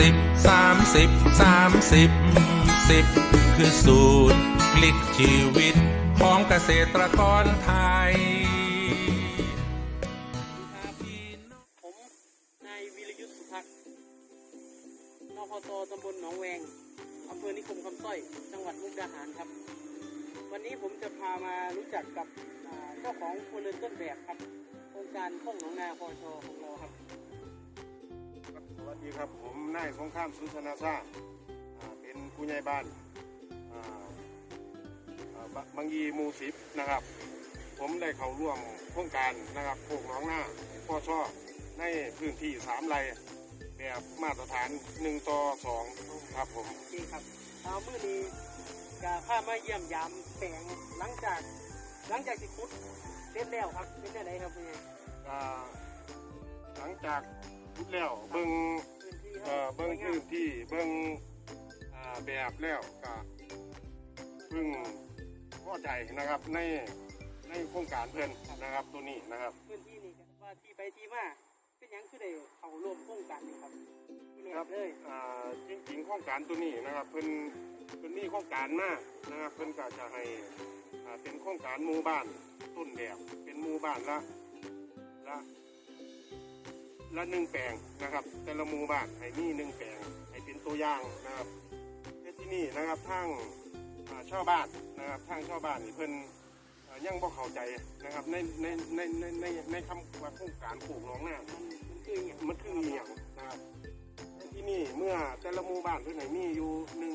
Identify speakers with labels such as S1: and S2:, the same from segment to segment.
S1: สิบสามสิบสามสิบสิบคือสูตรพลิกชีวิตของเกษตรกรไทย
S2: ผมนายวีรยุทธสุภักดิ์นพตตำบลหนองแวงอำเภอนิคมคำสร้อย จังหวัดมุกดาหารครับ วันนี้ผมจะพามารู้จักกับเจ้าของครัวเรือนต้นแบบครับโครงการข้องหนองนาพอชของเราครับ
S3: ดีครับผมนายสงครามสุนทนาชาติอ่าเป็นผู้ใหญ่บ้านอ่าอ่าบบางยีหมูสิบนะครับ ผมได้เข้าร่วมโครงการนะครับโคกหน้องหน้าพ่อชอบในพื้นที่สามไร่แบบมาตรฐานหนึ่งต่อสองครับผม
S2: โอเคครับเอามื่อนี้จะพามาเยี่ยมยามแปลงหลังจากหลังจากที่คุดเสร็จแล้วครับเป็นยังไงครับเป็นไง
S3: อ่าหลังจากพุดแล้วเบิ้ง
S2: พื้นที่
S3: เอ่อเบิ้งพื้นที่เบิ้งอ่าแบบแล้วก็เพิ่งพอใจนะครับในในโครงการเพื่อนนะครับตัวนี้นะครับ
S2: พื้นที่นี่ครับว่าที่ไปที่มาเป็นหยังคือได้เข้าร่วมโครงการนี้ครับที่แร
S3: ครั
S2: ก
S3: บ
S2: เลย
S3: อ่าจริงๆโครงการตัวนี้นะครับเพิ่นเพิ่นมีโครงการมานะครับเพิ่นก็จะให้อ่าเป็นโครงการหมู่บ้านต้นแบบเป็นหมู่บ้านละละ ละหนึ่งแปลงนะครับ แต่ละหมู่บ้านให้มีหนึ่งแปลงให้เป็นตัวอย่างนะครับที่นี่นะครับทางอ่าชาวบ้านนะครับทางชาวบ้านนี่เพิ่นอ่ายังบ่เข้าใจนะครับในในในในในในคำว่าโครงการปลูกหน้องหน้า
S2: มันมันคืออย่าง
S3: มันคืออหย่างนะครับที่นี่เมื่อแต่ละหมู่บ้านเพื่อนไหนมีอยู่หนึ่ง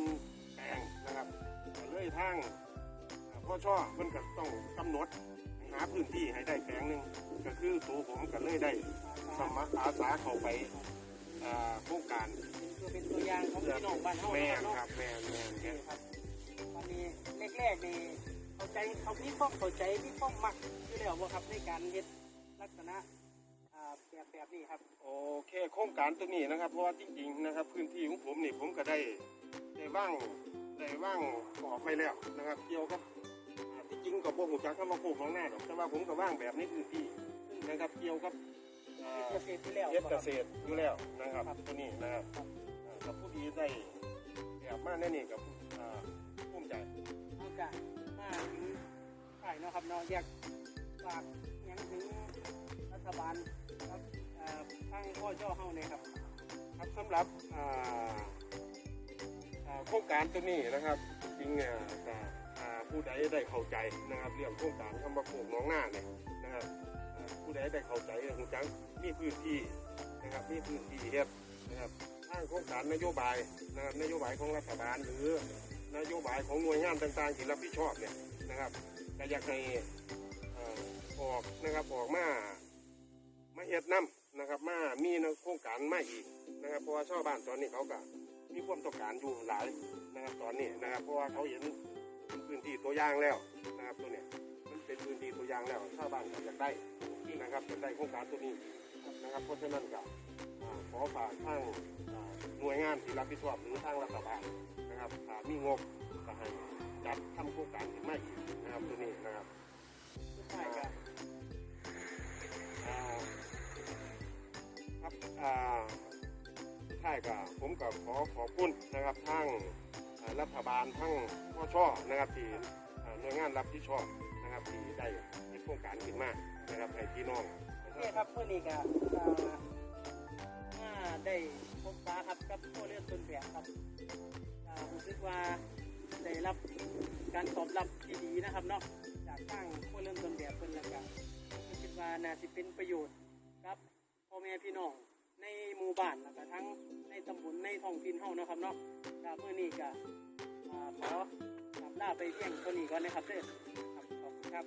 S3: แปลงนะครับเลยทางพ่อช่อเพิ่นก็ต้องกำหนด หาพื้นที่ให้ได้แปลงหนึ่งก็คือตัวผมก็เลยได้สมัครอาสาเข้าไปอ่าโครงการ
S2: เป็นตัวเป็นตัวอย่างของพี่น้องบ้านเฮา
S3: แม่
S2: นะ
S3: น
S2: ครับ
S3: ครับแม่นแม่น
S2: นี่
S3: แม่น
S2: ครับตอนนี้แรกๆนี่เข้าใจเขามีความเข้าใจมีความมักอยู่แล้วบ่ครับในการเฮ็ดลักษณะอ่าแบบแบบนี้ครับ
S3: โอเคโครงการตัวนี้นะครับ เพราะว่าจริงๆนะครับ พื้นที่ของผมนี่ผมก็ได้ได้ว่างได้ว่างกรอบไปแล้วนะครับ เกี่ยวกับอ่าที่จริงกั บพวกหูจักคำว่าโคกหน้องหน้าดอกแต่ว่าผมก็ว่างแบบในพื้นที่นะครับเกี่ยวกับอ่า
S2: เกษตรที่แล้ว
S3: เฮ็ด
S2: บ่
S3: เก
S2: ครับ
S3: ษตรอยู่แล้วนะครับ
S2: ครับ
S3: ตัวนี้นะครับอ่ากับผู้ดีได้แบบมาแน่นี่กับอ่าภูมิใจ
S2: เอาจ้ะมาถึงฝ่ายเนาะครับเนาะอยากฝากหยังถึงรัฐบาลครับอ่าทางพ่อย่อเฮาเนี่ยครับ
S3: ครับสำหรับอ่าอ่า โครงการตัวนี้นะครับจริงๆอ่าก็อ่าผู้ใดได้เข้าใจนะครับเรื่องโครงการคำว่าโคกน้องหน้าเนี่ยนะครับผู้ใดได้เข้าใจคงจังมีพื้นที่นะครับมีพื้นที่เฮ็ดนะครับทางโครงการนโยบายนะครับนโยบายของรัฐบาลหรือนโยบายของหน่วยงานต่างๆที่รับผิดชอบเนี่ยนะครับก็อยากให้ออกนะครับออกมามาเฮ็ดน้ำนะครับมามีโครงการมาอีกนะครับเพราะว่าชาวบ้านตอนนี้เขาก็ มีความต้องการอยู่หลายนะครับตอนนี้นะครับ เพราะว่าเขาเห็นพื้นที่ตัวอย่างแล้วนะครับตัวเนี้ยมันเป็นพื้นที่ตัวอย่างแล้วชาวบ้านก็อยากได้นะครับอยากได้โครงการตัวนี้นะครับเพราะฉะนั้นก็ขอฝากทางหน่วยงานที่รับผิดชอบหรือทางรัฐบาลนะครับมีงบก็ให้จัดทำโครงการขึ้นมาอีก ผมก็ขอขอบคุณนะครับทั้งรัฐบาลทั้งพ่อช่อนะครับที่หน่วยงานรับผิดชอบนะครับที่ได้ให้โครงการขึ้นมานะครับให้พี่น้อง
S2: นี่ครับเมื่อนี้ก็อ่ามาได้พบปะครับกับพ่อเลือดต้นแบบครับอ่ารู้สึกว่าได้รับการตอบรับที่ดีนะครับเนาะจากทางพ่อเลือดต้นแบบเพิ่นแล้วก็ผมคิดว่าน่าสิเป็นประโยชน์ครับพ่อแม่พี่น้องในหมู่บ้าน ทั้งในตำบลในท้องถิ่นเฮานะครับเนาะก็เมื่อนี้ก็ขอกลับลาไปเพียงเท่านี้ก่อนนะครับเด้อครับขอบคุณครับ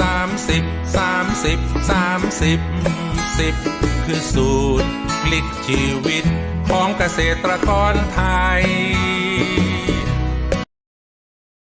S1: สามสิบสามสิบสามสิบสิบคือสูตร พลิกชีวิตของเกษตรกรไทย